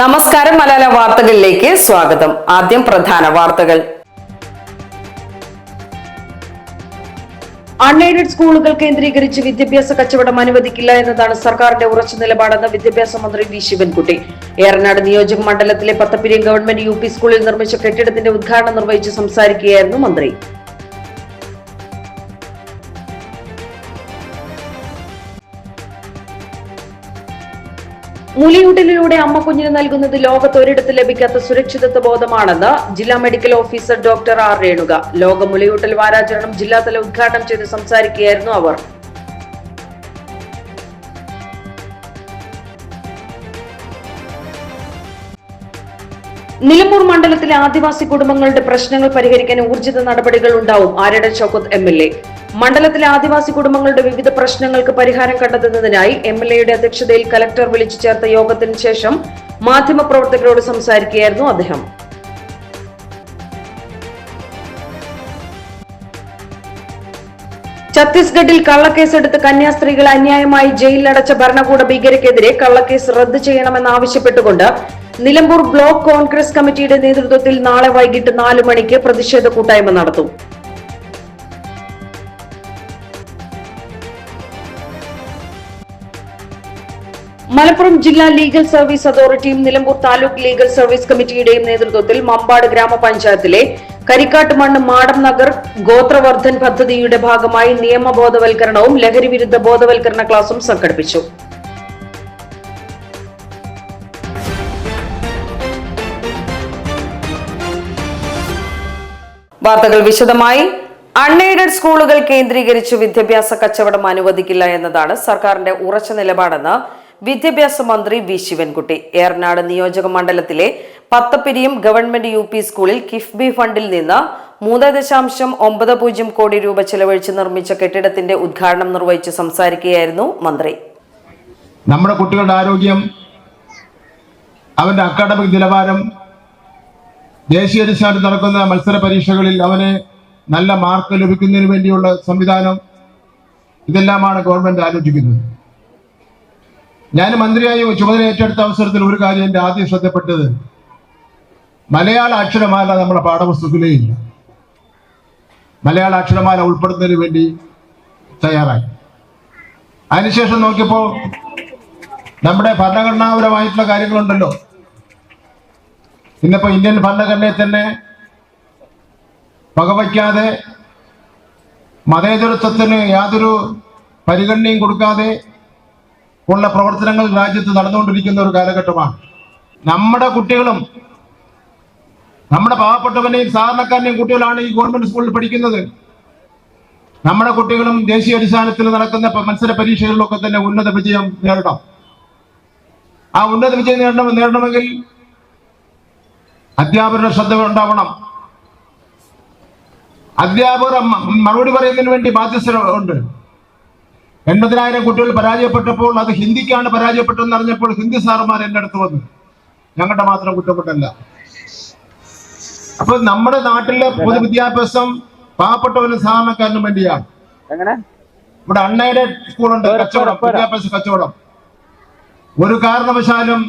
നമസ്കാരം മലയാള വാർത്തകളിലേക്ക് സ്വാഗതം. ആദ്യം പ്രധാന വാർത്തകൾ. അൺഎയ്ഡഡ് സ്കൂളുകൾ കേന്ദ്രീകരിച്ച് വിദ്യാഭ്യാസ കച്ചവടം അനുവദിക്കില്ല എന്നതാണ് സർക്കാരിന്റെ ഉറച്ച നിലപാടെന്ന് വിദ്യാഭ്യാസ മന്ത്രി വി. ശിവൻകുട്ടി. ഏറനാട് നിയോജക മണ്ഡലത്തിലെ പത്തപ്പിരിയം ഗവൺമെന്റ് യു സ്കൂളിൽ നിർമ്മിച്ച കെട്ടിടത്തിന്റെ ഉദ്ഘാടനം നിർവഹിച്ച് സംസാരിക്കുകയായിരുന്നു മന്ത്രി. മുലയൂട്ടലിലൂടെ അമ്മ കുഞ്ഞിന് നൽകുന്നത് ലോകത്ത് ഒരിടത്ത് ലഭിക്കാത്ത സുരക്ഷിതത്വ ബോധമാണെന്ന് ജില്ലാ medical officer doctor R Renuka. ലോക മുലയൂട്ടൽ വാരാചരണം ജില്ലാതല ഉദ്ഘാടനം ചെയ്ത് സംസാരിക്കുകയായിരുന്നു അവർ. നിലമ്പൂർ മണ്ഡലത്തിലെ ആദിവാസി കുടുംബങ്ങളുടെ പ്രശ്നങ്ങൾ പരിഹരിക്കാൻ ഊർജിത നടപടികൾ ഉണ്ടാവും ആരുടെ ചൗക്കത്ത് എം എൽ എ. മണ്ഡലത്തിലെ ആദിവാസി കുടുംബങ്ങളുടെ വിവിധ പ്രശ്നങ്ങൾക്ക് പരിഹാരം കണ്ടെത്തുന്നതിനായി എം എൽ എയുടെ അധ്യക്ഷതയിൽ കലക്ടർ വിളിച്ചു ചേർത്ത യോഗത്തിന് ശേഷം മാധ്യമപ്രവർത്തകരോട് സംസാരിക്കുകയായിരുന്നു അദ്ദേഹം. ഛത്തീസ്ഗഡിൽ കള്ളക്കേസെടുത്ത് കന്യാസ്ത്രീകളെ അന്യായമായി ജയിലിലടച്ച ഭരണകൂട ഭീകരക്കെതിരെ കള്ളക്കേസ് റദ്ദ് ചെയ്യണമെന്നാവശ്യപ്പെട്ടുകൊണ്ട് നിലമ്പൂർ ബ്ലോക്ക് കോൺഗ്രസ് കമ്മിറ്റിയുടെ നേതൃത്വത്തിൽ നാളെ വൈകിട്ട് നാലു മണിക്ക് പ്രതിഷേധ കൂട്ടായ്മ നടത്തും. മലപ്പുറം ജില്ലാ ലീഗൽ സർവീസ് അതോറിറ്റിയും നിലമ്പൂർ താലൂക്ക് ലീഗൽ സർവീസ് കമ്മിറ്റിയുടെയും നേതൃത്വത്തിൽ മമ്പാട് ഗ്രാമപഞ്ചായത്തിലെ കരിക്കാട്ട് മണ്ണ് മാടം നഗർ ഗോത്രവർദ്ധൻ പദ്ധതിയുടെ ഭാഗമായി നിയമബോധവൽക്കരണവും ലഹരി വിരുദ്ധ ബോധവൽക്കരണ ക്ലാസും സംഘടിപ്പിച്ചു. വാർത്തകൾ വിശദമായി. അൺഎയ്ഡഡ് സ്കൂളുകൾ കേന്ദ്രീകരിച്ച് വിദ്യാഭ്യാസ കച്ചവടം അനുവദിക്കില്ല എന്നതാണ് സർക്കാരിന്റെ ഉറച്ച നിലപാടെന്ന് വിദ്യാഭ്യാസ മന്ത്രി വി ശിവൻകുട്ടി. ഏറനാട് നിയോജക മണ്ഡലത്തിലെ പത്തപ്പിരിയും ഗവൺമെന്റ് യു പി സ്കൂളിൽ കിഫ്ബി ഫണ്ടിൽ നിന്ന് മൂന്ന് ദശാംശം ഒമ്പത് പൂജ്യം കോടി രൂപ ചെലവഴിച്ച് നിർമ്മിച്ച കെട്ടിടത്തിന്റെ ഉദ്ഘാടനം നിർവഹിച്ച് സംസാരിക്കുകയായിരുന്നു മന്ത്രി. നമ്മുടെ കുട്ടികളുടെ ആരോഗ്യം അവന്റെ അക്കാഡമിക് നിലവാരം ദേശീയ അടിസ്ഥാനത്തിൽ നടക്കുന്ന മത്സര പരീക്ഷകളിൽ അവന് നല്ല മാർക്ക് ലഭിക്കുന്നതിന് വേണ്ടിയുള്ള സംവിധാനം ഇതെല്ലാമാണ് ഗവൺമെന്റ് ആലോചിക്കുന്നത്. ഞാൻ മന്ത്രിയായി ചുമതല ഏറ്റെടുത്ത അവസരത്തിൽ ഒരു കാര്യം എന്റെ ആദ്യം ശ്രദ്ധപ്പെട്ടത് മലയാള അക്ഷരമാല നമ്മുടെ പാഠപുസ്തകത്തിലേ ഇല്ല. മലയാള അക്ഷരമാല ഉൾപ്പെടുന്നതിന് വേണ്ടി തയ്യാറായി. അതിനുശേഷം നോക്കിയപ്പോൾ നമ്മുടെ ഭരണഘടനാപരമായിട്ടുള്ള കാര്യങ്ങളുണ്ടല്ലോ. ഇന്നിപ്പോ ഇന്ത്യൻ ഭരണഘടനയെ തന്നെ വകവയ്ക്കാതെ മതേതരത്വത്തിന് യാതൊരു പരിഗണനയും കൊടുക്കാതെ ഉള്ള പ്രവർത്തനങ്ങൾ രാജ്യത്ത് നടന്നുകൊണ്ടിരിക്കുന്ന ഒരു കാലഘട്ടമാണ്. നമ്മുടെ കുട്ടികളും നമ്മുടെ പാവപ്പെട്ടവനെയും സാധാരണക്കാരനെയും കുട്ടികളാണ് ഈ ഗവൺമെന്റ് സ്കൂളിൽ പഠിക്കുന്നത്. നമ്മുടെ കുട്ടികളും ദേശീയ അടിസ്ഥാനത്തിൽ നടക്കുന്ന മത്സര പരീക്ഷകളിലൊക്കെ തന്നെ ഉന്നത വിജയം നേടണം. ആ ഉന്നത വിജയം നേടണം നേടണമെങ്കിൽ അധ്യാപകരുടെ ശ്രദ്ധ ഉണ്ടാവണം. അധ്യാപകർ മറുപടി പറയുന്നതിന് വേണ്ടി ബാധ്യസ്ഥ ഉണ്ട് എൺപതിനായിരം കുട്ടികൾ പരാജയപ്പെട്ടപ്പോൾ അത് ഹിന്ദിക്കാണ് പരാജയപ്പെട്ടതെന്ന് അറിഞ്ഞപ്പോൾ ഹിന്ദി സാറുമാർ എന്റെ അടുത്ത് വന്നു. ഞങ്ങളുടെ മാത്രം കുറ്റപ്പെട്ടല്ല അപ്പൊ നമ്മുടെ നാട്ടിലെ പൊതുവിദ്യാഭ്യാസം പാവപ്പെട്ടവനും സാധാരണക്കാരനും വേണ്ടിയാണ്. ഇവിടെ അൺഎയ്ഡഡ് സ്കൂളുണ്ട് കച്ചവടം വിദ്യാഭ്യാസ കച്ചവടം. ഒരു കാരണവശാലും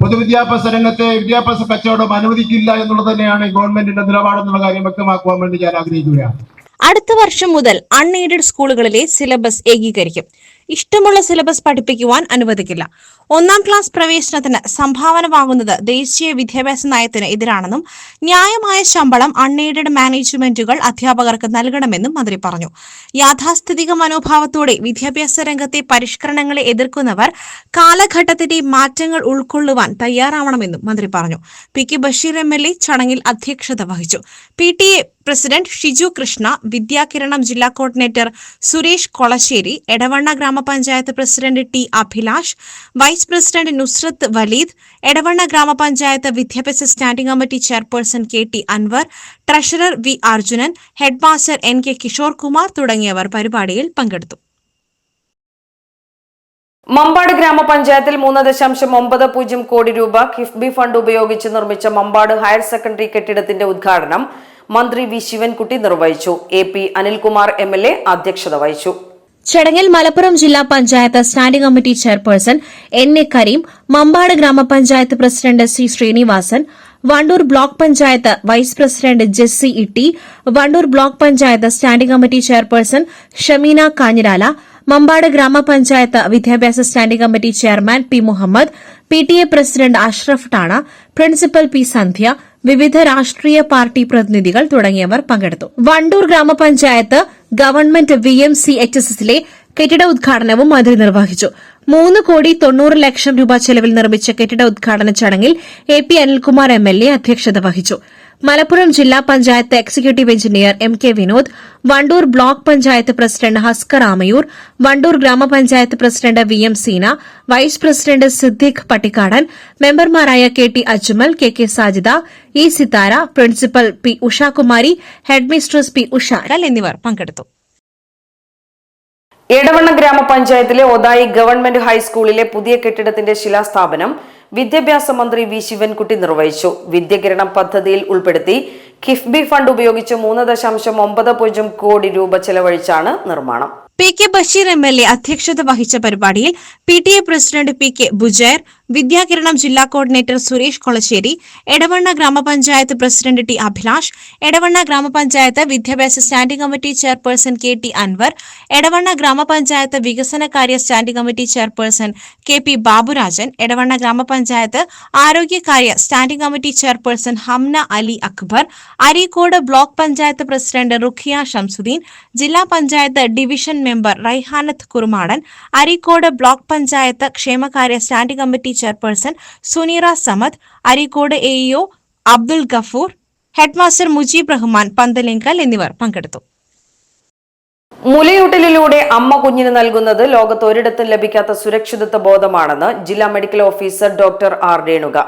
പൊതുവിദ്യാഭ്യാസ രംഗത്തെ വിദ്യാഭ്യാസ കച്ചവടം അനുവദിക്കില്ല എന്നുള്ളത് തന്നെയാണ് ഗവൺമെന്റിന്റെ നിലപാടെന്നുള്ള കാര്യം വ്യക്തമാക്കുവാൻ വേണ്ടി ഞാൻ ആഗ്രഹിക്കുകയാണ്. അടുത്ത വർഷം മുതൽ അൺഎയ്ഡഡ് സ്കൂളുകളിലെ സിലബസ് ഏകീകരിക്കും. ഇഷ്ടമുള്ള സിലബസ് പഠിപ്പിക്കുവാൻ അനുവദിക്കില്ല. ഒന്നാം ക്ലാസ് പ്രവേശനത്തിന് സംഭാവന വാങ്ങുന്നത് ദേശീയ വിദ്യാഭ്യാസ നയത്തിന് എതിരാണെന്നും ന്യായമായ ശമ്പളം അൺഎയ്ഡഡ് മാനേജ്മെന്റുകൾ അധ്യാപകർക്ക് നൽകണമെന്നും മന്ത്രി പറഞ്ഞു. യാഥാസ്ഥിതിക മനോഭാവത്തോടെ വിദ്യാഭ്യാസ രംഗത്തെ പരിഷ്കരണങ്ങളെ എതിർക്കുന്നവർ കാലഘട്ടത്തിന്റെ മാറ്റങ്ങൾ ഉൾക്കൊള്ളുവാൻ തയ്യാറാവണമെന്നും മന്ത്രി പറഞ്ഞു. P K Basheer M L A ചടങ്ങിൽ അധ്യക്ഷത വഹിച്ചു. P T A president Shiju Krishna Vidyakiranam ജില്ലാ coordinator Suresh Kolassery Edavanna grama panchayat president T Abhilash vice president Nusrath Valeed Edavanna grama panchayat വിദ്യാഭ്യാസ standing committee chairperson K T Anvar treasurer V Arjunan headmaster N K Kishore Kumar തുടങ്ങിയവർ പരിപാടിയിൽ പങ്കെടുത്തു. മമ്പാട് ഗ്രാമപഞ്ചായത്തിൽ മൂന്ന് ദശാംശം ഒമ്പത് പൂജ്യം കോടി രൂപ കിഫ്ബി ഫണ്ട് ഉപയോഗിച്ച് നിർമ്മിച്ച മമ്പാട് ഹയർ സെക്കൻഡറി കെട്ടിടത്തിന്റെ ഉദ്ഘാടനം മന്ത്രി വി ശിവൻകുട്ടി നിർവഹിച്ചു. A P Anilkumar M L A അധ്യക്ഷത വഹിച്ചു. ചടങ്ങിൽ മലപ്പുറം ജില്ലാ panchayat standing committee chairperson N A Kareem Mampad grama panchayat president C Srinivasan Wandoor block panchayat vice president Jessy Itty Wandoor block panchayat standing committee chairperson Shameena Kanjirala Mampad grama panchayat വിദ്യാഭ്യാസ standing committee chairman P Muhammad P T A president Ashraf Thana principal P Sandhya വിവിധ രാഷ്ട്രീയ party പ്രതിനിധികൾ തുടങ്ങിയവർ പങ്കെടുത്തു. Wandoor grama panchayat government V M C H S എസിലെ കെട്ടിട ഉദ്ഘാടനവും മന്ത്രി നിർവഹിച്ചു. മൂന്ന് കോടി തൊണ്ണൂറ് ലക്ഷം രൂപ ചെലവിൽ നിർമ്മിച്ച കെട്ടിട ഉദ്ഘാടന ചടങ്ങിൽ A P Anilkumar M L A അധ്യക്ഷത വഹിച്ചു. മലപ്പുറം ജില്ലാ panchayat executive engineer M K Vinod Wandoor block panchayat president Haskar Amayur Wandoor grama panchayat president V M Seena vice president Siddique Pattikkadan മെമ്പർമാരായ K T Ajmal K K Sajida E Sithara principal P Ushakumari headmistress P Usha എന്നിവർ പങ്കെടുത്തു. എടവണ്ണ ഗ്രാമപഞ്ചായത്തിലെ Othayi government ഹൈസ്കൂളിലെ പുതിയ കെട്ടിടത്തിന്റെ ശിലാസ്ഥാപനം വിദ്യാഭ്യാസ മന്ത്രി വി ശിവൻകുട്ടി നിർവഹിച്ചു. വിദ്യകിരണം പദ്ധതിയിൽ ഉൾപ്പെടുത്തി കിഫ്ബി ഫണ്ട് ഉപയോഗിച്ച് മൂന്ന് ദശാംശം ഒമ്പത് പൂജ്യം കോടി രൂപ ചെലവഴിച്ചാണ് നിർമ്മാണം. P K Basheer M L A അധ്യക്ഷത വഹിച്ച പരിപാടിയിൽ P T A president P K Bujair Vidyakiranam ജില്ലാ കോർഡിനേറ്റർ സുരേഷ് കൊളശ്ശേരി എടവണ്ണ ഗ്രാമപഞ്ചായത്ത് പ്രസിഡന്റ് ടി അഭിലാഷ് എടവണ്ണ ഗ്രാമപഞ്ചായത്ത് വിദ്യാഭ്യാസ standing committee chairperson K T Anvar Edavanna grama panchayat വികസനകാര്യ standing committee chairperson K P Baburajan Edavanna grama panchayat ആരോഗ്യകാര്യ standing committee chairperson Hamna Ali Akbar Areekode block panchayat president Rukhiya Shamsuddin ജില്ലാ panchayat division member Raihanath Kurumadan Areekode block panchayat ക്ഷേമകാര്യ standing committee chairperson Suneera Samad Areekode AEO Abdul Gafoor headmaster Mujeeb Rahman Panthalingal എന്നിവർ പങ്കെടുത്തു. മുലയൂട്ടലിലൂടെ അമ്മ കുഞ്ഞിന് നൽകുന്നത് ലോകത്ത് ഒരിടത്തും ലഭിക്കാത്ത സുരക്ഷിതത്വ ബോധമാണെന്ന് ജില്ലാ medical officer doctor R Renuka.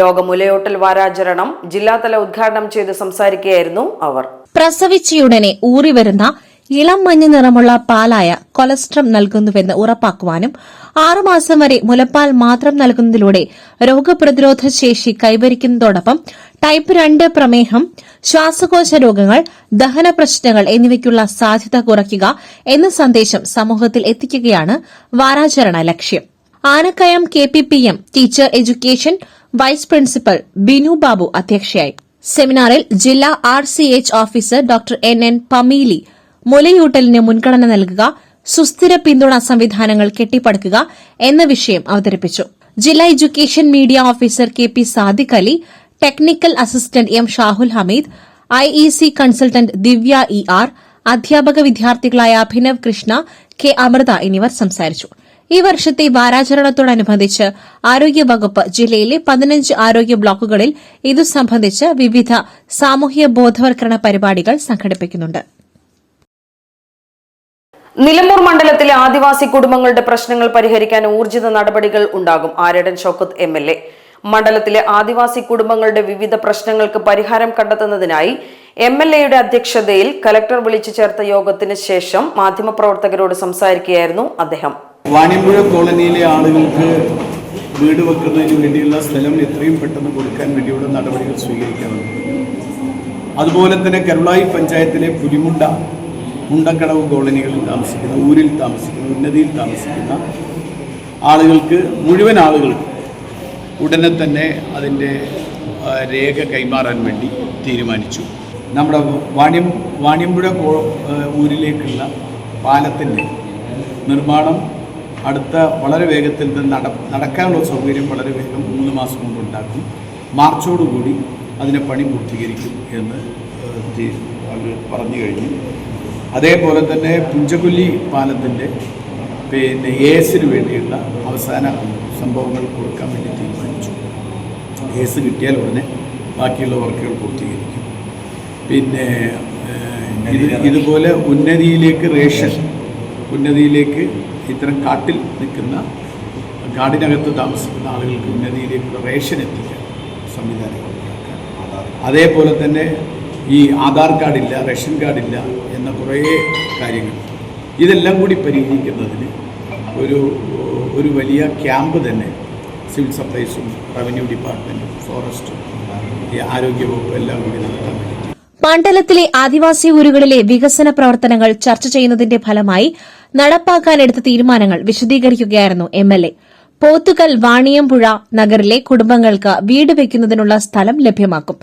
ലോക മുലയൂട്ടൽ വാരാചരണം ജില്ലാതല ഉദ്ഘാടനം ചെയ്ത് സംസാരിക്കുകയായിരുന്നു അവർ. പ്രസവിച്ചയുടനെ ഊറിവരുന്ന ഇളം മഞ്ഞ നിറമുള്ള പാലായ കൊലസ്ട്രം നൽകുന്നുവെന്ന് ഉറപ്പാക്കുവാനും ആറുമാസം വരെ മുലപ്പാൽ മാത്രം നൽകുന്നതിലൂടെ രോഗപ്രതിരോധ ശേഷി കൈവരിക്കുന്നതോടൊപ്പം ടൈപ്പ് രണ്ട് പ്രമേഹം ശ്വാസകോശ രോഗങ്ങൾ ദഹന പ്രശ്നങ്ങൾ എന്നിവയ്ക്കുള്ള സാധ്യത കുറയ്ക്കുക എന്ന സന്ദേശം സമൂഹത്തിൽ എത്തിക്കുകയാണ് വാരാചരണ ലക്ഷ്യം. Anakkayam K P P M teacher education vice principal Binu Babu അധ്യക്ഷയായി. സെമിനാറിൽ ജില്ലാ R C H officer doctor N N Pameeli മുലയൂട്ടലിന് മുൻഗണന നൽകുക സുസ്ഥിര പിന്തുണ സംവിധാനങ്ങൾ കെട്ടിപ്പടുക്കുക എന്ന വിഷയം അവതരിപ്പിച്ചു. ജില്ലാ education media officer K P Sadiq Ali technical assistant M Shahul Hameed I E C consultant Divya E R അധ്യാപക വിദ്യാർത്ഥികളായ അഭിനവ് കൃഷ്ണ കെ അമൃത എന്നിവർ സംസാരിച്ചു. ഈ വർഷത്തെ വാരാചരണത്തോടനുബന്ധിച്ച് ആരോഗ്യവകുപ്പ് ജില്ലയിലെ പതിനഞ്ച് ആരോഗ്യ ബ്ലോക്കുകളിൽ ഇതു സംബന്ധിച്ച് വിവിധ സാമൂഹ്യ ബോധവൽക്കരണ പരിപാടികൾ സംഘടിപ്പിക്കുന്നുണ്ട്. നിലമ്പൂർ മണ്ഡലത്തിലെ ആദിവാസി കുടുംബങ്ങളുടെ പ്രശ്നങ്ങൾ പരിഹരിക്കാൻ ഊർജിത നടപടികൾ ഉണ്ടാകും. Aryadan Shoukath M L A. മണ്ഡലത്തിലെ ആദിവാസി കുടുംബങ്ങളുടെ വിവിധ പ്രശ്നങ്ങൾക്ക് പരിഹാരം കണ്ടെത്തുന്നതിനായി എം എൽ എയുടെ അധ്യക്ഷതയിൽ കലക്ടർ വിളിച്ചു ചേർത്ത യോഗത്തിന് ശേഷം മാധ്യമപ്രവർത്തകരോട് സംസാരിക്കുകയായിരുന്നു അദ്ദേഹം. വാണിയമ്പുഴ കോളനിയിലെ ആളുകൾക്ക് വീട് വെക്കുന്നതിന് വേണ്ടിയുള്ള സ്ഥലം എത്രയും പെട്ടെന്ന് കൊടുക്കാൻ വേണ്ടിയുള്ള നടപടികൾ സ്വീകരിക്കണം അതുപോലെ തന്നെ കരുളായി പഞ്ചായത്തിലെ പുലിമുണ്ട മുണ്ടക്കടവ് കോളനികളിൽ താമസിക്കുന്ന ഊരിൽ താമസിക്കുന്ന ഉന്നതിയിൽ താമസിക്കുന്ന ആളുകൾക്ക് മുഴുവൻ ആളുകൾക്ക് ഉടനെ തന്നെ അതിന്റെ രേഖ കൈമാറാൻ വേണ്ടി തീരുമാനിച്ചു. നമ്മുടെ വാണിയം വാണിയമ്പുഴ ഊരിലേക്കുള്ള പാലത്തിന്റെ നിർമ്മാണം അടുത്ത വളരെ വേഗത്തിൽ നട നടക്കാനുള്ള സൗകര്യം വളരെ വേഗം മൂന്ന് മാസം കൊണ്ട് ഉണ്ടാക്കും. മാർച്ചോടുകൂടി അതിനെ പണി പൂർത്തീകരിക്കും എന്ന് പറഞ്ഞു കഴിഞ്ഞു. അതേപോലെ തന്നെ പുഞ്ചകുല്ലി പാലത്തിന്റെ പിന്നെ എസിന് വേണ്ടിയുള്ള അവസാന സംഭവങ്ങൾ കൊടുക്കാൻ വേണ്ടി തീരുമാനിച്ചു. എസ് കിട്ടിയാൽ ഉടനെ ബാക്കിയുള്ള വർക്കുകൾ പൂർത്തീകരിക്കും. പിന്നെ ഇതുപോലെ ഉന്നതിയിലേക്ക് റേഷൻ ഉന്നതിയിലേക്ക് ഇത്തരം കാട്ടിൽ നിൽക്കുന്ന കാടിനകത്ത് താമസിക്കുന്ന ആളുകൾക്ക് ഉന്നതിയിലേക്കുള്ള റേഷൻ എത്തിക്കാൻ സംവിധാനങ്ങൾ അതേപോലെ തന്നെ ഈ ആധാർ കാർഡില്ല റേഷൻ കാർഡില്ല എന്ന കുറേ കാര്യങ്ങൾ. ഇതെല്ലാം കൂടി പരിഹരിക്കുന്നതിന് ഒരു ഒരു വലിയ ക്യാമ്പ് തന്നെ സിവിൽ സപ്ലൈസും റവന്യൂ ഡിപ്പാർട്ട്മെന്റും ഫോറസ്റ്റും ഈ ആരോഗ്യവകുപ്പും എല്ലാം കൂടി നടത്താൻ വേണ്ടി മണ്ഡലത്തിലെ ആദിവാസി ഊരുകളിലെ വികസന പ്രവർത്തനങ്ങൾ ചർച്ച ചെയ്യുന്നതിന്റെ ഫലമായി നടപ്പാക്കാനെടുത്ത തീരുമാനങ്ങൾ വിശദീകരിക്കുകയായിരുന്നു M L A. Pothukal Vaniyampuzha നഗറിലെ കുടുംബങ്ങൾക്ക് വീട് വയ്ക്കുന്നതിനുള്ള സ്ഥലം ലഭ്യമാക്കും.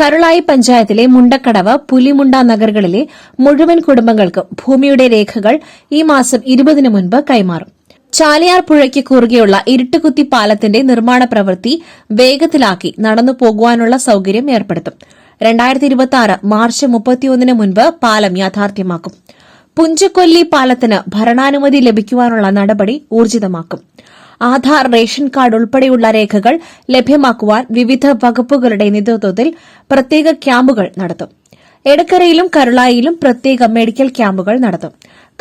കരുളായി പഞ്ചായത്തിലെ മുണ്ടക്കടവ് പുലിമുണ്ട നഗറുകളിലെ മുഴുവൻ കുടുംബങ്ങൾക്കും ഭൂമിയുടെ രേഖകൾ ഈ മാസം ഇരുപതിനു മുൻപ് കൈമാറും. ചാലിയാർ പുഴയ്ക്ക് കുറുകെയുള്ള ഇരുട്ടുകുത്തി പാലത്തിന്റെ നിർമ്മാണ പ്രവൃത്തി വേഗത്തിലാക്കി നടന്നു പോകുവാനുള്ള സൌകര്യം ഏർപ്പെടുത്തും. മാർച്ച് മുപ്പത്തിയൊന്നിന് മുൻപ് പാലം യാഥാർത്ഥ്യമാക്കും. പുഞ്ചക്കൊല്ലി പാലത്തിന് ഭരണാനുമതി ലഭിക്കുവാനുള്ള നടപടി ഊർജിതമാക്കും. ആധാർ റേഷൻ കാർഡ് ഉൾപ്പെടെയുള്ള രേഖകൾ ലഭ്യമാക്കുവാൻ വിവിധ വകുപ്പുകളുടെ നേതൃത്വത്തിൽ പ്രത്യേക ക്യാമ്പുകൾ നടത്തും. എടക്കരയിലും കരുളായിലും പ്രത്യേക മെഡിക്കൽ ക്യാമ്പുകൾ നടത്തും.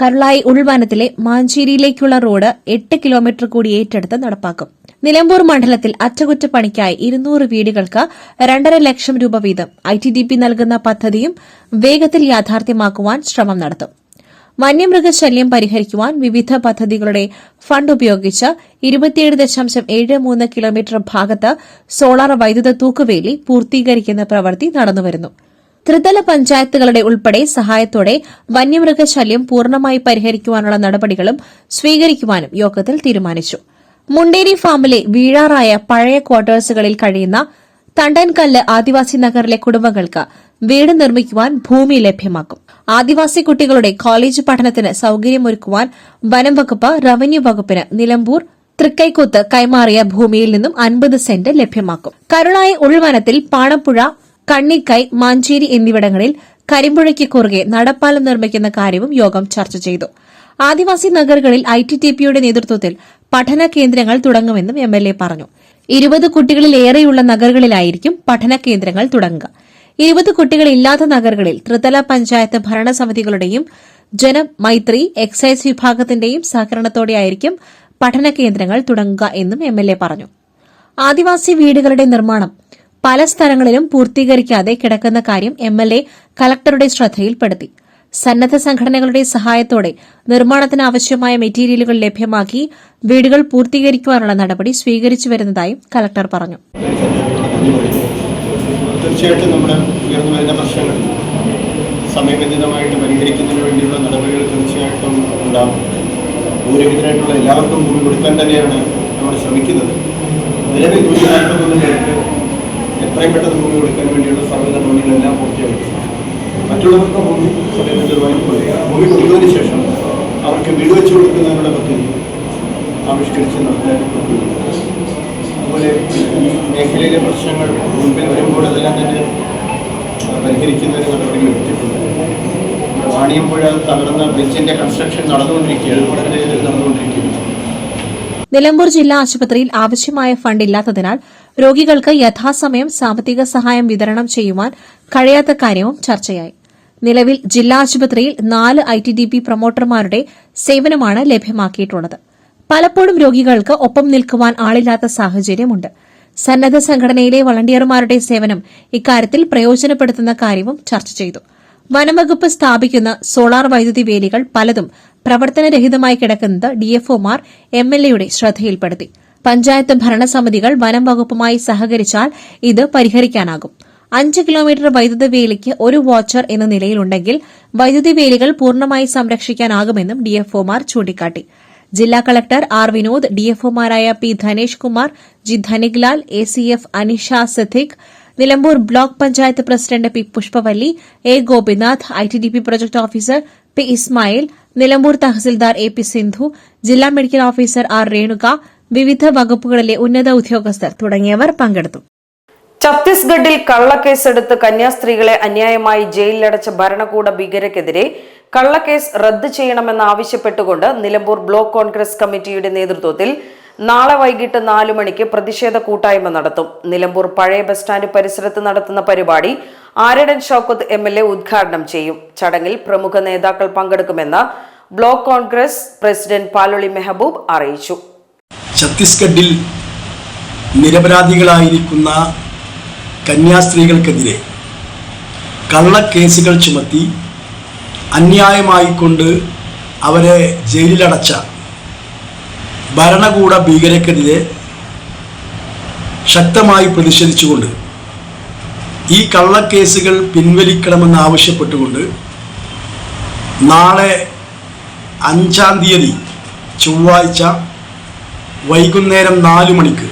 കരുളായി ഉൾവനത്തിലെ മാഞ്ചേരിയിലേക്കുള്ള റോഡ് എട്ട് കിലോമീറ്റർ കൂടി ഏറ്റെടുത്ത് നടപ്പാക്കും. നിലമ്പൂർ മണ്ഡലത്തിൽ അറ്റകുറ്റപ്പണിക്കായി ഇരുന്നൂറ് വീടുകൾക്ക് രണ്ടര ലക്ഷം രൂപ വീതം ഐ ടി ഡി പി നൽകുന്ന പദ്ധതിയും വേഗത്തിൽ യാഥാർത്ഥ്യമാക്കുവാൻ ശ്രമം നടത്തും. വന്യമൃഗശല്യം പരിഹരിക്കുവാൻ വിവിധ പദ്ധതികളുടെ ഫണ്ട് ഉപയോഗിച്ച് ഇരുപത്തിയേഴ് ദശാംശം ഏഴ് മൂന്ന് കിലോമീറ്റർ ഭാഗത്ത് സോളാർ വൈദ്യുത തൂക്കുവേലി പൂർത്തീകരിക്കുന്ന പ്രവൃത്തി നടന്നുവരുന്നു. ത്രിതല പഞ്ചായത്തുകളുടെ ഉൾപ്പെടെ സഹായത്തോടെ വന്യമൃഗശല്യം പൂർണമായി പരിഹരിക്കുവാനുള്ള നടപടികളും സ്വീകരിക്കുവാനും യോഗത്തിൽ തീരുമാനിച്ചു. മുണ്ടേരി ഫാമിലെ വീഴാറായ പഴയ ക്വാർട്ടേഴ്സുകളിൽ കഴിയുന്ന തണ്ടൻകല്ല് ആദിവാസി നഗറിലെ കുടുംബങ്ങൾക്ക് വീട് നിർമ്മിക്കുവാൻ ഭൂമി ലഭ്യമാക്കും. ആദിവാസി കുട്ടികളുടെ കോളേജ് പഠനത്തിന് സൌകര്യമൊരുക്കുവാൻ വനം വകുപ്പ് റവന്യൂ വകുപ്പിന് നിലമ്പൂർ തൃക്കൈക്കൂത്ത് കൈമാറിയ ഭൂമിയിൽ നിന്നും അൻപത് സെന്റ് ലഭ്യമാക്കും. കരുണായി ഉൾവനത്തിൽ പാണപ്പുഴ കണ്ണിക്കൈ മാഞ്ചേരി എന്നിവിടങ്ങളിൽ കരിമ്പുഴയ്ക്ക് കുറുകെ നടപ്പാലം നിർമ്മിക്കുന്ന കാര്യവും യോഗം ചർച്ച ചെയ്തു. ആദിവാസി നഗറുകളിൽ ഐ ടി ടി പിയുടെ നേതൃത്വത്തിൽ പഠന കേന്ദ്രങ്ങൾ തുടങ്ങുമെന്നും എം എൽ എ പറഞ്ഞു. ഇരുപത് കുട്ടികളിലേറെയുള്ള നഗരങ്ങളിലായിരിക്കും പഠന കേന്ദ്രങ്ങൾ തുടങ്ങുക. ഇരുപത് കുട്ടികളില്ലാത്ത നഗരങ്ങളിൽ ത്രിതല പഞ്ചായത്ത് ഭരണസമിതികളുടെയും ജനമൈത്രി എക്സൈസ് വിഭാഗത്തിന്റെയും സഹകരണത്തോടെയായിരിക്കും പഠന കേന്ദ്രങ്ങൾ തുടങ്ങുക എന്നും എം എൽ എ പറഞ്ഞു. ആദിവാസി വീടുകളുടെ നിർമ്മാണം പല സ്ഥലങ്ങളിലും പൂർത്തീകരിക്കാതെ കിടക്കുന്ന കാര്യം എം എൽ എ കലക്ടറുടെ ശ്രദ്ധയിൽപ്പെടുത്തി. സന്നദ്ധ സംഘടനകളുടെ സഹായത്തോടെ നിർമ്മാണത്തിന് ആവശ്യമായ മെറ്റീരിയലുകൾ ലഭ്യമാക്കി വീടുകൾ പൂർത്തീകരിക്കുവാനുള്ള നടപടി സ്വീകരിച്ചു വരുന്നതായും കലക്ടർ പറഞ്ഞു. തീർച്ചയായിട്ടും നമ്മുടെ ഉയർന്നു വരുന്ന പ്രശ്നങ്ങൾ സമയബന്ധിതമായിട്ട് പരിഹരിക്കുന്നതിന് വേണ്ടിയുള്ള നടപടികൾ തീർച്ചയായിട്ടും ഉണ്ടാകും. ഭൂരഹിതരായിട്ടുള്ള എല്ലാവർക്കും ഭൂമി കൊടുക്കാൻ തന്നെയാണ് നമ്മൾ ശ്രമിക്കുന്നത്. നിലവിൽ ഭൂമി നാൽപ്പത്തൊന്ന് പേർക്ക് എത്രയും പെട്ടെന്ന് ഭൂമി കൊടുക്കാൻ വേണ്ടിയുള്ള സർവ നടപടികളെല്ലാം പൂർത്തിയാക്കി. മറ്റുള്ളവർക്ക് ഭൂമി കൊടുക്കുക ഭൂമി കൊടുത്തതിന് ശേഷം അവർക്ക് വീട് വെച്ച് കൊടുക്കുന്നതിനുള്ള പദ്ധതി ആവിഷ്കരിച്ച് അതുപോലെ ഈ മേഖലയിലെ പ്രശ്നങ്ങൾ മുൻപിൽ വരുമ്പോൾ അതെല്ലാം തന്നെ പരിഹരിക്കുന്നതിന് നടപടികൾ എടുത്തിട്ടുണ്ട്. വാണിയമ്പുഴ തകർന്ന ബ്രിഡ്ജിന്റെ കൺസ്ട്രക്ഷൻ നടന്നുകൊണ്ടിരിക്കുകയാണ്. വളരെ വേഗത്തിൽ നിലമ്പൂർ ജില്ലാ ആശുപത്രിയിൽ ആവശ്യമായ ഫണ്ട് ഇല്ലാത്തതിനാൽ രോഗികൾക്ക് യഥാസമയം സാമ്പത്തിക സഹായം വിതരണം ചെയ്യുവാൻ കഴിയാത്ത കാര്യവും ചർച്ചയായി. നിലവിൽ ജില്ലാ ആശുപത്രിയിൽ നാല് ഐ ടി ഡി പി പ്രൊമോട്ടർമാരുടെ സേവനമാണ് ലഭ്യമാക്കിയിട്ടുള്ളത്. പലപ്പോഴും രോഗികൾക്ക് ഒപ്പം നിൽക്കുവാൻ ആളില്ലാത്ത സാഹചര്യമുണ്ട്. സന്നദ്ധ സംഘടനയിലെ വളണ്ടിയർമാരുടെ സേവനം ഇക്കാര്യത്തിൽ പ്രയോജനപ്പെടുത്തുന്ന കാര്യവും ചർച്ച ചെയ്തു. വനംവകുപ്പ് സ്ഥാപിക്കുന്ന സോളാർ വൈദ്യുതി വേലികൾ പലതും പ്രവർത്തനരഹിതമായി കിടക്കുന്നത് ഡിഎഫ്ഒമാർ എം എൽ എയുടെ ശ്രദ്ധയിൽപ്പെടുത്തി. പഞ്ചായത്ത് ഭരണസമിതികൾ വനം വകുപ്പുമായി സഹകരിച്ചാൽ ഇത് പരിഹരിക്കാനാകും. അഞ്ച് കിലോമീറ്റർ വൈദ്യുത വേലിക്ക് ഒരു വാച്ചർ എന്ന നിലയിലുണ്ടെങ്കിൽ വൈദ്യുതി വേലികൾ പൂർണമായി സംരക്ഷിക്കാനാകുമെന്നും ഡിഎഫ്ഒമാർ ചൂണ്ടിക്കാട്ടി. ജില്ലാ collector R Vinod ഡിഎഫ്ഒമാരായ P Dhanesh Kumar G Dhaniklal A C F Anisha Siddique Nilambur block panchayat president P Pushpavalli A Gopinath I T D P project officer P Ismail Nilambur tahsildar A P Sindhu ജില്ലാ medical officer R Renuka വിവിധ വകുപ്പുകളിലെ ഉന്നത ഉദ്യോഗസ്ഥർ തുടങ്ങിയവർ പങ്കെടുത്തു. ഛത്തീസ്ഗഡിൽ കള്ളക്കേസെടുത്ത് കന്യാസ്ത്രീകളെ അന്യായമായി ജയിലിലടച്ച ഭരണകൂട ഭീകരക്കെതിരെ കള്ളക്കേസ് റദ്ദ് ചെയ്യണമെന്നാവശ്യപ്പെട്ടുകൊണ്ട് നിലമ്പൂർ ബ്ലോക്ക് കോൺഗ്രസ് കമ്മിറ്റിയുടെ നേതൃത്വത്തിൽ നാളെ വൈകിട്ട് നാലു മണിക്ക് പ്രതിഷേധ കൂട്ടായ്മ നടത്തും. നിലമ്പൂർ പഴയ ബസ് സ്റ്റാൻഡ് പരിസരത്ത് നടത്തുന്ന പരിപാടി Aryadan Shoukath M L A ഉദ്ഘാടനം ചെയ്യും. ചടങ്ങിൽ പ്രമുഖ നേതാക്കൾ പങ്കെടുക്കുമെന്ന് ബ്ലോക്ക് കോൺഗ്രസ് പ്രസിഡന്റ് പാലൊളി മെഹബൂബ് അറിയിച്ചു. ഛത്തീസ്ഗഡിൽ നിരപരാധികളായിരിക്കുന്ന കന്യാസ്ത്രീകൾക്കെതിരെ കള്ളക്കേസുകൾ ചുമത്തി അന്യായമായിക്കൊണ്ട് അവരെ ജയിലിലടച്ച ഭരണകൂട ഭീകരക്കെതിരെ ശക്തമായി പ്രതിഷേധിച്ചുകൊണ്ട് ഈ കള്ളക്കേസുകൾ പിൻവലിക്കണമെന്ന് ആവശ്യപ്പെട്ടുകൊണ്ട് നാളെ അഞ്ചാം തീയതി ചൊവ്വാഴ്ച വൈകുന്നേരം നാലു മണിക്ക്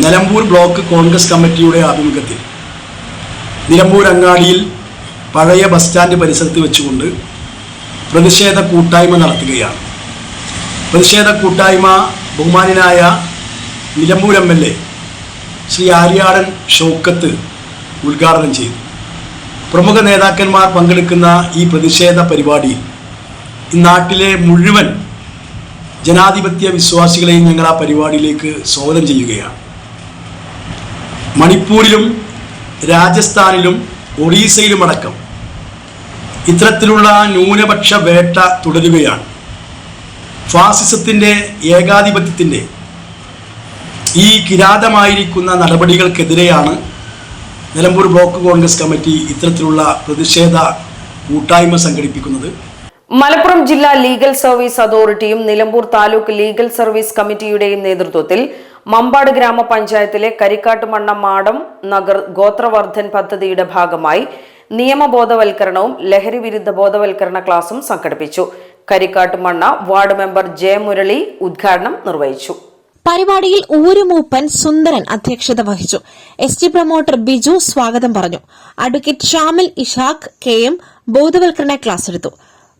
നിലമ്പൂർ ബ്ലോക്ക് കോൺഗ്രസ് കമ്മിറ്റിയുടെ ആഭിമുഖ്യത്തിൽ നിലമ്പൂർ അങ്ങാടിയിൽ പഴയ ബസ് സ്റ്റാൻഡ് പരിസരത്ത് വെച്ചുകൊണ്ട് പ്രതിഷേധ കൂട്ടായ്മ നടത്തുകയാണ്. പ്രതിഷേധ കൂട്ടായ്മ ബഹുമാനായ Nilambur M L A Shri Aryadan Shoukath ഉദ്ഘാടനം ചെയ്തു. പ്രമുഖ നേതാക്കന്മാർ പങ്കെടുക്കുന്ന ഈ പ്രതിഷേധ പരിപാടിയിൽ നാട്ടിലെ മുഴുവൻ ജനാധിപത്യ വിശ്വാസികളെയും ഞങ്ങൾ ആ പരിപാടിയിലേക്ക് സ്വാഗതം ചെയ്യുകയാണ്. മണിപ്പൂരിലും രാജസ്ഥാനിലും ഒറീസയിലുമടക്കം ഇത്തരത്തിലുള്ള ന്യൂനപക്ഷ വേട്ട തുടരുകയാണ്. ഫാസിസത്തിന്റെ ഏകാധിപത്യത്തിന്റെ ഈ കിരാതമായിരിക്കുന്ന നടപടികൾക്കെതിരെയാണ് നിലമ്പൂർ ബ്ലോക്ക് കോൺഗ്രസ് കമ്മിറ്റി ഇത്തരത്തിലുള്ള പ്രതിഷേധ കൂട്ടായ്മ സംഘടിപ്പിക്കുന്നത്. മലപ്പുറം ജില്ലാ ലീഗൽ സർവീസ് അതോറിറ്റിയും നിലമ്പൂർ താലൂക്ക് ലീഗൽ സർവീസ് കമ്മിറ്റിയുടെയും നേതൃത്വത്തിൽ മമ്പാട് ഗ്രാമപഞ്ചായത്തിലെ കരിക്കാട്ടുമണ്ണ മാടം നഗർ ഗോത്രവർദ്ധൻ പദ്ധതിയുടെ ഭാഗമായി നിയമബോധവൽക്കരണവും ലഹരി വിരുദ്ധ ബോധവൽക്കരണ ക്ലാസും സംഘടിപ്പിച്ചു. Karikkattumanna ward member J Murali ഉദ്ഘാടനം നിർവഹിച്ചു. പരിപാടിയിൽ ഊരുമൂപ്പൻ സുന്ദരൻ അധ്യക്ഷത വഹിച്ചു. എസ് ടി പ്രൊമോട്ടർ ബിജു സ്വാഗതം പറഞ്ഞു. Advocate Shamil Ishaq K M ബോധവൽക്കരണ ക്ലാസ് എടുത്തു.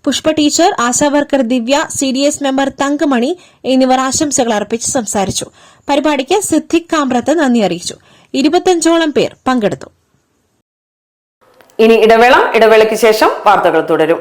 Pushpa teacher ASHA worker Divya C D S member Thankamani എന്നിവർ ആശംസകൾ അർപ്പിച്ച് സംസാരിച്ചു. പരിപാടിക്ക് സിദ്ദിഖ് കാമ്പ്രത്ത് നന്ദി അറിയിച്ചു. ഇരുപത്തഞ്ചോളം പേർ പങ്കെടുത്തു. ഇനി ഇടവേള ഇടവേളയ്ക്ക് ശേഷം വാർത്തകൾ തുടരും.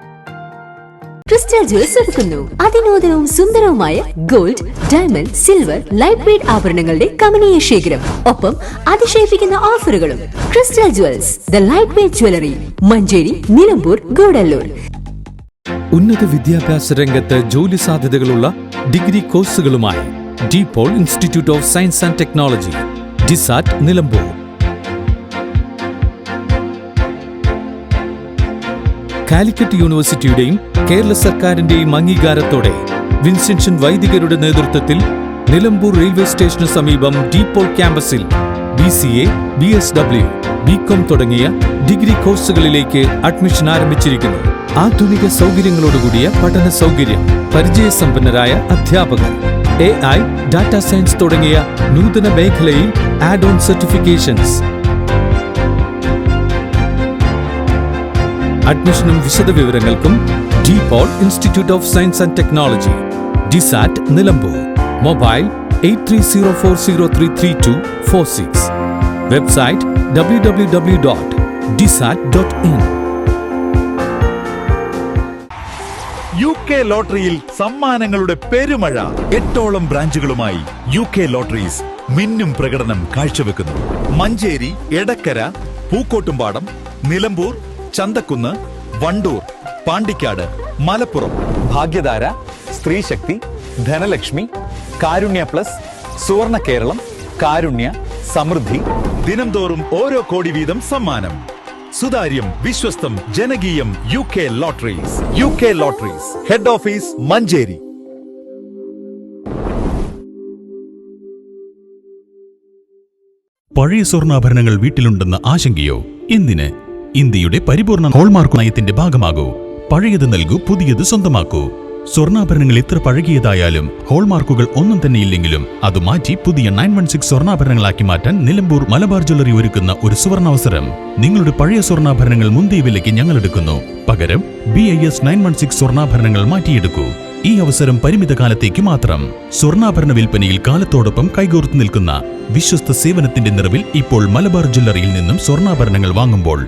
crystal jewels ഒരുക്കുന്നു. അതിനൂതനവും സുന്ദരവുമായ gold diamond silver light weight ആഭരണങ്ങളുടെ കമനീയ ശേഖരം. ഒപ്പം അതിശയിപ്പിക്കുന്ന ഓഫറുകളും crystal jewels the light weight jewellery Manjeri Nilambur Gudalur. ഉന്നത വിദ്യാഭ്യാസ രംഗത്ത് ജോലി സാധ്യതകളുള്ള degree കോഴ്സുകളുമായി De Paul institute of science and technology DiSAT Nilambur. Calicut യൂണിവേഴ്സിറ്റിയുടെയും Kerala സർക്കാരിന്റെയും അംഗീകാരത്തോടെ വിൻസെൻഷൻ വൈദികരുടെ നേതൃത്വത്തിൽ നിലമ്പൂർ റെയിൽവേ സ്റ്റേഷന് സമീപം ഡീപോൾ ക്യാമ്പസിൽ B C A B S W B com തുടങ്ങിയ ഡിഗ്രി കോഴ്സുകളിലേക്ക് അഡ്മിഷൻ ആരംഭിച്ചിരിക്കുന്നു. ആധുനിക സൗകര്യങ്ങളോടുകൂടിയ പഠന സൗകര്യം പരിചയസമ്പന്നരായ അധ്യാപകർ എ ഐ ഡാറ്റ സയൻസ് തുടങ്ങിയ നൂതന മേഖലയിൽ ആഡ് ഓൺ സർട്ടിഫിക്കേഷൻസ് അഡ്മിഷനും വിശദവിവരങ്ങൾക്കും De Paul institute of science and technology DiSAT Nilambur. Mobile eight three zero four zero three three two four six website W W dot DiSAT dot in U K ലോട്ടറിയിൽ സമ്മാനങ്ങളുടെ പെരുമഴ എട്ടോളം ബ്രാഞ്ചുകളുമായി U K lotteries മിന്നും പ്രകടനം കാഴ്ചവെക്കുന്നു. Manjeri Edakkara Pookkottumpadam Nilambur Chanthakkunnu Wandoor Pandikkad Malappuram. Bhagyadhara Sthreesakthi Dhanalakshmi Karunya plus Suvarna Keralam Karunya സമൃദ്ധി. ദിനംതോറും ഓരോ കോടി വീതം സമ്മാനം. സുതാര്യം വിശ്വസ്തം ജനകീയം U K lotteries. U K lotteries. Head office Manjeri. പഴയ സ്വർണാഭരണങ്ങൾ വീട്ടിലുണ്ടെന്ന ആശങ്കയോ? എന്തിന്? ഇന്ത്യയുടെ പരിപൂർണ ഹോൾമാർക്ക് നയത്തിന്റെ ഭാഗമാകൂ. പഴയത് നൽകൂ പുതിയത് സ്വന്തമാക്കൂ. സ്വർണാഭരണങ്ങൾ എത്ര പഴകിയതായാലും ഹോൾമാർക്കുകൾ ഒന്നും തന്നെയില്ലെങ്കിലും അത് മാറ്റി പുതിയ നയൻ വൺ സിക്സ് സ്വർണാഭരണങ്ങളാക്കി മാറ്റാൻ നിലമ്പൂർ മലബാർ ജ്വല്ലറി ഒരുക്കുന്ന ഒരു സുവർണാവസരം. നിങ്ങളുടെ പഴയ സ്വർണാഭരണങ്ങൾ മുന്തിയ വിലയ്ക്ക് ഞങ്ങൾ എടുക്കുന്നു. പകരം B I S nine one six സ്വർണാഭരണങ്ങൾ മാറ്റിയെടുക്കൂ. ഈ അവസരം പരിമിത കാലത്തേക്ക് മാത്രം. സ്വർണാഭരണ വിൽപ്പനയിൽ കാലത്തോടൊപ്പം കൈകോർത്ത് നിൽക്കുന്ന വിശ്വസ്ത സേവനത്തിന്റെ നിറവിൽ ഇപ്പോൾ മലബാർ ജ്വല്ലറിയിൽ നിന്നും സ്വർണാഭരണങ്ങൾ വാങ്ങുമ്പോൾ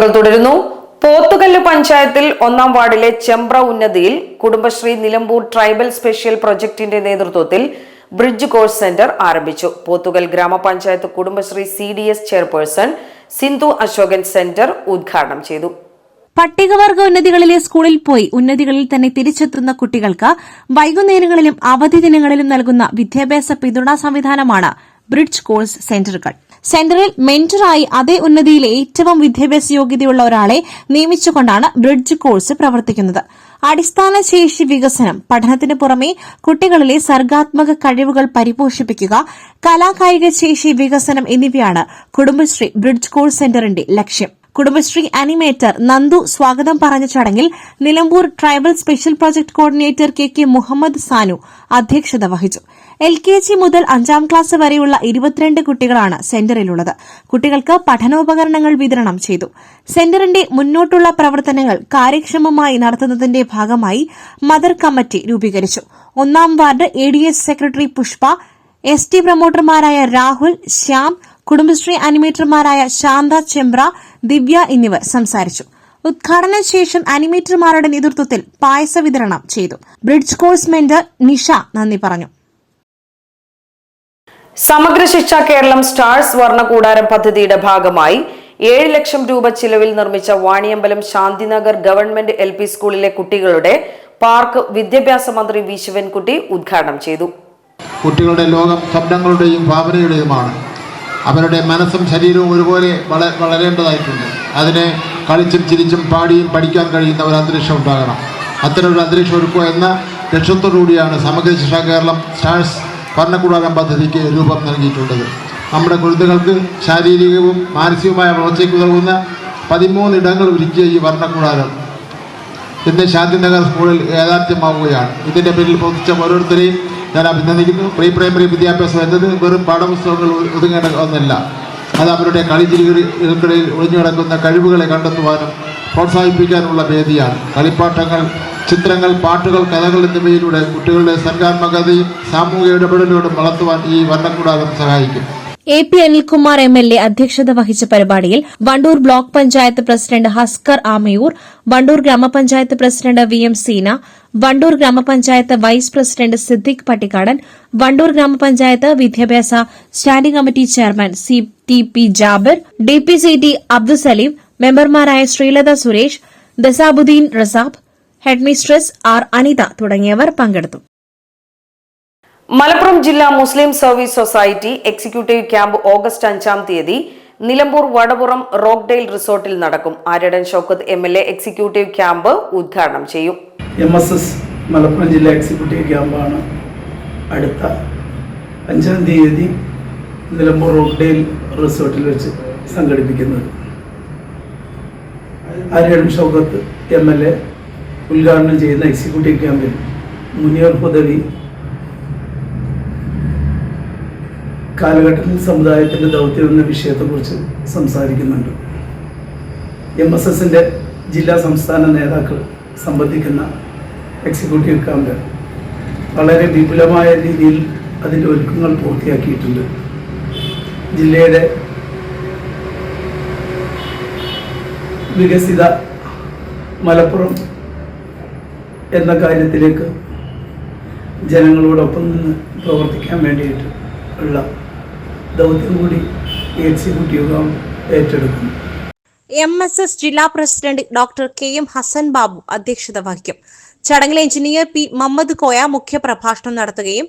വാർത്തകൾ തുടരുന്നു. പോത്തുകല്ല് പഞ്ചായത്തിൽ ഒന്നാം വാർഡിലെ ചെമ്പ്ര ഉന്നതിയിൽ കുടുംബശ്രീ നിലമ്പൂർ ട്രൈബൽ സ്പെഷ്യൽ പ്രൊജക്ടിന്റെ നേതൃത്വത്തിൽ ബ്രിഡ്ജ് കോഴ്സ് സെന്റർ ആരംഭിച്ചു. Pothukal grama panchayat Kudumbashree C D S chairperson Sindhu Ashokan centre ഉദ്ഘാടനം ചെയ്തു. പട്ടികവർഗ ഉന്നതികളിലെ സ്കൂളിൽ പോയി ഉന്നതികളിൽ തന്നെ തിരിച്ചെത്തുന്ന കുട്ടികൾക്ക് വൈകുന്നേരങ്ങളിലും അവധി ദിനങ്ങളിലും നൽകുന്ന വിദ്യാഭ്യാസ പിന്തുണാ സംവിധാനമാണ് ബ്രിഡ്ജ് കോഴ്സ് സെന്ററുകൾ. സെന്ററിൽ മെന്ററായി അതേ ഉന്നതിയിലെ ഏറ്റവും വിദ്യാഭ്യാസ യോഗ്യതയുള്ള ഒരാളെ നിയമിച്ചുകൊണ്ടാണ് ബ്രിഡ്ജ് കോഴ്സ് പ്രവർത്തിക്കുന്നത്. അടിസ്ഥാന ശേഷി വികസനം പഠനത്തിന് പുറമെ കുട്ടികളിലെ സർഗാത്മക കഴിവുകൾ പരിപോഷിപ്പിക്കുക കലാകായിക ശേഷി വികസനം എന്നിവയാണ് കുടുംബശ്രീ ബ്രിഡ്ജ് കോഴ്സ് സെന്ററിന്റെ ലക്ഷ്യം. കുടുംബശ്രീ അനിമേറ്റർ നന്ദു സ്വാഗതം പറഞ്ഞ ചടങ്ങിൽ Nilambur tribal special project coordinator K K Muhammad Sanu അധ്യക്ഷത വഹിച്ചു. എൽ കെ ജി മുതൽ അഞ്ചാം ക്ലാസ് വരെയുള്ള ഇരുപത്തിരണ്ട് കുട്ടികളാണ് സെന്ററിലുള്ളത്. കുട്ടികൾക്ക് പഠനോപകരണങ്ങൾ വിതരണം ചെയ്തു. സെന്ററിന്റെ മുന്നോട്ടുള്ള പ്രവർത്തനങ്ങൾ കാര്യക്ഷമമായി നടത്തുന്നതിന്റെ ഭാഗമായി മദർ കമ്മിറ്റി രൂപീകരിച്ചു. ഒന്നാം ward A D S secretary Pushpa S T പ്രൊമോട്ടർമാരായ Rahul Shyam Kudumbashree അനിമേറ്റർമാരായ ശാന്ത ചെമ്പ്ര ദിവ്യ എന്നിവർ സംസാരിച്ചു. ഉദ്ഘാടന ശേഷം അനിമേറ്റർമാരുടെ നേതൃത്വത്തിൽ പായസ വിതരണം ചെയ്തു. ബ്രിഡ്ജ് കോഴ്സ് മെന്റർ നിഷ നന്ദി പറഞ്ഞു. സമഗ്ര ശിക്ഷ കേരളം സ്റ്റാർസ് വർണകൂടാരം പദ്ധതിയുടെ ഭാഗമായി ഏഴ് ലക്ഷം രൂപ ചിലവിൽ നിർമ്മിച്ച Vaniyambalam Shanthinagar government L P സ്കൂളിലെ കുട്ടികളുടെ പാർക്ക് വിദ്യാഭ്യാസ മന്ത്രി വി ശിവൻകുട്ടി ഉദ്ഘാടനം ചെയ്തു. കുട്ടികളുടെ ലോകം സ്വപ്നങ്ങളുടെയും ഭാവനയുടെയുമാണ്. അവരുടെ മനസ്സും ശരീരവും ഒരുപോലെ വളരേണ്ടതായിട്ടുണ്ട്. അതിനെ കളിച്ചും ചിരിച്ചും പാടിയും പഠിക്കാൻ കഴിയുന്ന ഒരു അന്തരീക്ഷം ഉണ്ടാകണം. അത്തരമൊരു അന്തരീക്ഷം ഒരുക്കുക എന്ന ലക്ഷ്യത്തോടുകൂടിയാണ് സമഗ്ര ശിക്ഷ കേരളം സ്റ്റാർസ് ഭരണകൂടാരം പദ്ധതിക്ക് രൂപം നൽകിയിട്ടുള്ളത് നമ്മുടെ കുരുന്നുകൾക്ക് ശാരീരികവും മാനസികവുമായ വളർച്ചയ്ക്ക് ഉതകുന്ന പതിമൂന്ന് ഇടങ്ങൾ ഒരുക്കിയ ഈ ഭരണകൂടാരം ഇന്ന് ശാന്തിനഗർ സ്കൂളിൽ യാഥാർത്ഥ്യമാവുകയാണ് ഇതിന്റെ പേരിൽ പ്രവർത്തിച്ച ഓരോരുത്തരെയും ഞാൻ അഭിനന്ദിക്കുന്നു. പ്രീ പ്രൈമറി വിദ്യാഭ്യാസം എന്നത് വെറും പാഠപുസ്തകങ്ങൾ ഒതുങ്ങേണ്ട ഒന്നല്ല. അത് അവരുടെ കളിചിരികൾക്കിടയിൽ ഒളിഞ്ഞു കിടക്കുന്ന കഴിവുകളെ കണ്ടെത്തുവാനും പ്രോത്സാഹിപ്പിക്കാനുള്ള വേദിയാണ്. കളിപ്പാട്ടങ്ങൾ ചിത്രങ്ങൾ പാട്ടുകൾ കഥകൾ എന്നിവയിലൂടെ കുട്ടികളുടെ സർഗാത്മകതയും സാമൂഹിക ഇടപെടലുകളും വളർത്തുവാൻ ഈ വർണക്കൂടാരം സഹായിക്കും. A P Anilkumar M L A അധ്യക്ഷത വഹിച്ച പരിപാടിയിൽ Wandoor block panchayat president Haskar Amayur Wandoor grama panchayat president V M Seena Wandoor grama panchayat vice president Siddique Pattikkadan Wandoor grama panchayat വിദ്യാഭ്യാസ standing committee chairman C T P Jabir D P C T Abdussaleem മെമ്പർമാരായ Sreelatha Suresh ദസാബുദ്ദീൻ റസാബ് headmistress R Anitha തുടങ്ങിയവർ പങ്കെടുത്തു. മലപ്പുറം ജില്ലാ Muslim service society executive camp August അഞ്ചാം തീയതി Nilambur Vadapuram Rockdale റിസോർട്ടിൽ നടക്കും. Aryadan Shoukath M L A executive camp ഉദ്ഘാടനം ചെയ്യും. എം എസ് എസ് മലപ്പുറം ജില്ലാ എക്സിക്യൂട്ടീവ് ക്യാമ്പാണ് അടുത്ത അഞ്ചാം തീയതി നിലമ്പൂർ റോക്ഡെയിൽ റിസോർട്ടിൽ വെച്ച് സംഘടിപ്പിക്കുന്നത്. Aryadan Shoukath M L A ഉദ്ഘാടനം ചെയ്യുന്ന എക്സിക്യൂട്ടീവ് ക്യാമ്പിൽ മുനിയർ ഹുദവി കാലഘട്ടത്തിൽ സമുദായത്തിന്റെ ദൗത്യം എന്ന വിഷയത്തെക്കുറിച്ച് സംസാരിക്കുന്നുണ്ട്. എം എസ് എസിന്റെ ജില്ലാ സംസ്ഥാന നേതാക്കൾ സംബന്ധിക്കുന്ന എക്സിക്യൂട്ടീവ് ക്യാമ്പ് വളരെ വിപുലമായ രീതിയിൽ അതിന്റെ ഒരുക്കങ്ങൾ പൂർത്തിയാക്കിയിട്ടുണ്ട്. ജില്ലയുടെ വികസിത മലപ്പുറം എന്ന കാര്യത്തിലേക്ക് ജനങ്ങളോടൊപ്പം നിന്ന് പ്രവർത്തിക്കാൻ വേണ്ടിയിട്ട് ഉള്ള ദൗത്യം കൂടി എക്സിക്യൂട്ടീവ് ക്യാമ്പ് ഏറ്റെടുക്കുന്നു. എം എസ് എസ് ജില്ലാ president doctor K M Hasan Babu അധ്യക്ഷത വഹിക്കും. ചടങ്ങിൽ എഞ്ചിനീയർ പി മുഹമ്മദ് കോയ മുഖ്യപ്രഭാഷണം നടത്തുകയും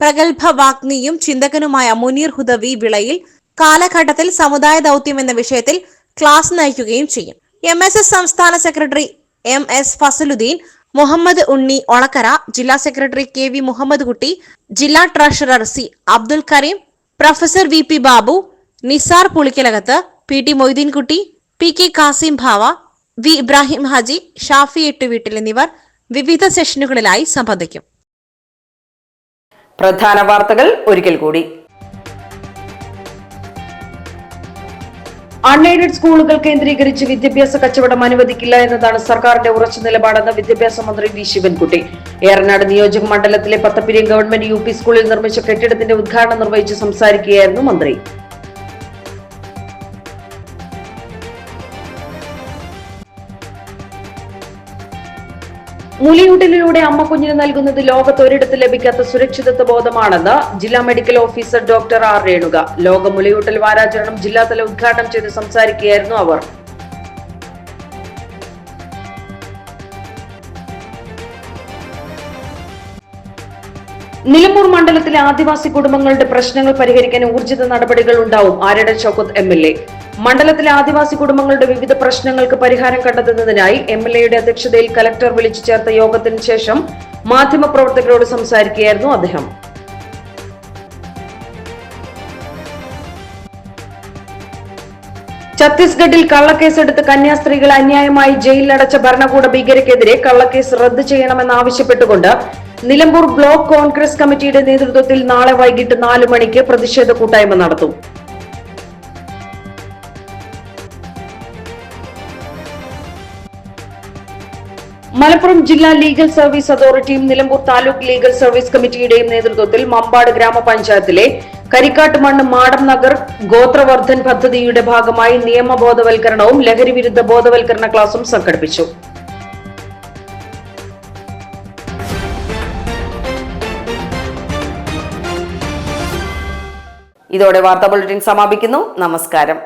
പ്രഗത്ഭ വാഗ്നിയും ചിന്തകനുമായ മുനീർ ഹുദവി വിളയിൽ കാലഘട്ടത്തിൽ സമുദായ ദൗത്യം എന്ന വിഷയത്തിൽ ക്ലാസ് നയിക്കുകയും ചെയ്യും. എം എസ് എസ് സംസ്ഥാന secretary M S Fasaluddin Muhammad Unni Olakkara ജില്ലാ secretary K V Muhammad Kutty ജില്ലാ treasurer C Abdul Karim professor V P Babu Nisar Pulikkalakath P T Moideenkutty P K Kasim ഭാവ V Ibrahim Haji Shafi Ettuveettil എന്നിവർ വിവിധ സെഷനുകളിലായി സംബന്ധിക്കും. പ്രധാന വാർത്തകൾ ഒരിക്കൽ കൂടി. അൺഎയ്ഡഡ് സ്കൂളുകൾ കേന്ദ്രീകരിച്ച് വിദ്യാഭ്യാസ കച്ചവടം അനുവദിക്കില്ല എന്നതാണ് സർക്കാരിന്റെ ഉറച്ച നിലപാടെന്ന് വിദ്യാഭ്യാസ മന്ത്രി വി. ശിവൻകുട്ടി. ഏറനാട് നിയോജക മണ്ഡലത്തിലെ പത്തപ്പിരിയം ഗവൺമെന്റ് യു സ്കൂളിൽ നിർമ്മിച്ച കെട്ടിടത്തിന്റെ ഉദ്ഘാടനം നിർവഹിച്ച് സംസാരിക്കുകയായിരുന്നു മന്ത്രി. മുലയൂട്ടലിലൂടെ അമ്മ കുഞ്ഞിന് നൽകുന്നത് ലോകത്ത് ഒരിടത്ത് ലഭിക്കാത്ത സുരക്ഷിതത്വ ബോധമാണെന്ന് ജില്ലാ medical officer doctor R Renuka. ലോക മുലയൂട്ടൽ വാരാചരണം ജില്ലാതല ഉദ്ഘാടനം ചെയ്ത് സംസാരിക്കുകയായിരുന്നു അവർ. നിലമ്പൂർ മണ്ഡലത്തിലെ ആദിവാസി കുടുംബങ്ങളുടെ പ്രശ്നങ്ങൾ പരിഹരിക്കാൻ ഊർജിത നടപടികൾ ഉണ്ടാവും ആരുടെ ഷൗക്കത്ത് എം എൽ എ. മണ്ഡലത്തിലെ ആദിവാസി കുടുംബങ്ങളുടെ വിവിധ പ്രശ്നങ്ങൾക്ക് പരിഹാരം കണ്ടെത്തുന്നതിനായി എം എൽ എയുടെ അധ്യക്ഷതയിൽ കലക്ടർ വിളിച്ചു ചേർത്ത യോഗത്തിന് ശേഷം മാധ്യമപ്രവർത്തകരോട് സംസാരിക്കുകയായിരുന്നു അദ്ദേഹം. ഛത്തീസ്ഗഡിൽ കള്ളക്കേസെടുത്ത് കന്യാസ്ത്രീകൾ അന്യായമായി ജയിലിലടച്ച ഭരണകൂട ഭീകരക്കെതിരെ കള്ളക്കേസ് റദ്ദ് ചെയ്യണമെന്നാവശ്യപ്പെട്ടുകൊണ്ട് നിലമ്പൂർ ബ്ലോക്ക് കോൺഗ്രസ് കമ്മിറ്റിയുടെ നേതൃത്വത്തിൽ നാളെ വൈകിട്ട് നാലു മണിക്ക് പ്രതിഷേധ കൂട്ടായ്മ നടത്തും. മലപ്പുറം ജില്ലാ ലീഗൽ സർവീസ് അതോറിറ്റിയും നിലമ്പൂർ താലൂക്ക് ലീഗൽ സർവീസ് കമ്മിറ്റിയുടെയും നേതൃത്വത്തിൽ മമ്പാട് ഗ്രാമപഞ്ചായത്തിലെ കരിക്കാട്ട് മണ്ണ് മാടം നഗർ ഗോത്രവർദ്ധൻ പദ്ധതിയുടെ ഭാഗമായി നിയമബോധവൽക്കരണവും ലഹരി വിരുദ്ധ ബോധവൽക്കരണ ക്ലാസും സംഘടിപ്പിച്ചു. ഇതോടെ വാർത്താ ബുള്ളറ്റിൻ സമാപിക്കുന്നു. നമസ്കാരം.